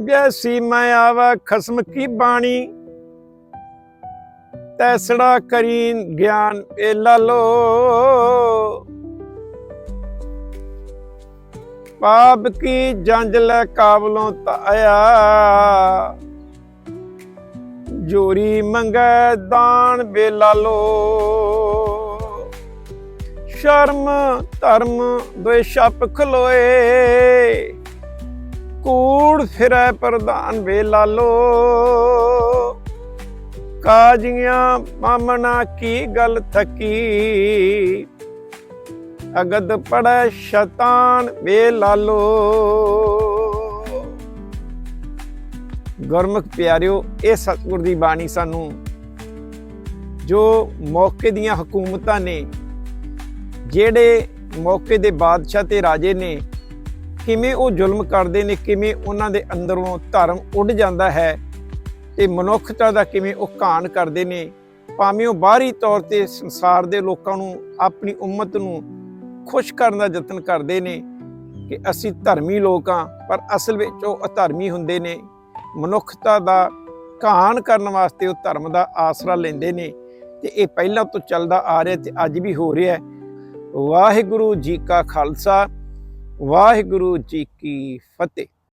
ਜੈਸੀ ਮੈਂ ਆਵਾ ਖਸਮ ਕੀ ਬਾਣੀ? ਤੈਸੜਾ ਕਰੀ ਗਿਆਨ ਏ ਲਾਲੋ। ਪਾਪ ਕੀ ਜੰਜ ਲੈ ਕਾਬਲੋਂ ਤਾਇਆ ਜੋਰੀ ਮੰਗੈ ਦਾਨ ਬੇ ਲਾਲੋ। ਸ਼ਰਮ ਧਰਮ ਦੋਏ ਛੱਪ ਖਲੋਏ। ਕੂੜ ਫਿਰੈ ਪ੍ਰਧਾਨ ਵੇ ਲਾਲੋ ਕਾਜੀਆਂ ਮਾਮਣਾ ਕੀ ਗੱਲ ਥਕੀ। ਅਗਦ ਪੜੈ ਸ਼ੈਤਾਨ ਵੇ ਲਾਲੋ ਗੁਰਮੁਖ ਪਿਆਰਿਓ, ਇਹ ਸਤਿਗੁਰ ਦੀ ਬਾਣੀ ਸਾਨੂੰ ਜੋ ਮੌਕੇ ਦੀਆਂ ਹਕੂਮਤਾਂ ਨੇ, ਜਿਹੜੇ ਮੌਕੇ ਦੇ ਬਾਦਸ਼ਾਹ ਤੇ ਰਾਜੇ ਨੇ ਕਿਵੇਂ ਉਹ ਜ਼ੁਲਮ ਕਰਦੇ ਨੇ, ਕਿਵੇਂ ਉਹਨਾਂ ਦੇ ਅੰਦਰੋਂ ਧਰਮ ਉੱਡ ਜਾਂਦਾ ਹੈ ਤੇ ਮਨੁੱਖਤਾ ਦਾ ਕਿਵੇਂ ਉਹ ਘਾਣ ਕਰਦੇ ਨੇ, ਭਾਵੇਂ ਉਹ ਬਾਹਰੀ ਤੌਰ ਤੇ ਸੰਸਾਰ ਦੇ ਲੋਕਾਂ ਨੂੰ, ਆਪਣੀ ਉਮਤ ਨੂੰ ਖੁਸ਼ ਕਰਨ ਦਾ ਯਤਨ ਕਰਦੇ ਨੇ ਕਿ ਅਸੀਂ ਧਰਮੀ ਲੋਕ ਹਾਂ, ਪਰ ਅਸਲ ਵਿੱਚ ਉਹ ਅਧਰਮੀ ਹੁੰਦੇ ਨੇ। ਮਨੁੱਖਤਾ ਦਾ ਘਾਣ ਕਰਨ ਵਾਸਤੇ ਉਹ ਧਰਮ ਦਾ ਆਸਰਾ ਲੈਂਦੇ ਨੇ ਤੇ ਇਹ ਪਹਿਲਾਂ ਤੋਂ ਚੱਲਦਾ ਆ ਰਿਹਾ ਤੇ ਅੱਜ ਵੀ ਹੋ ਰਿਹਾ ਹੈ। ਵਾਹਿਗੁਰੂ ਜੀ ਕਾ ਖਾਲਸਾ। ਵਾਹਿਗੁਰੂ ਜੀ ਕੀ ਫਤਿਹ।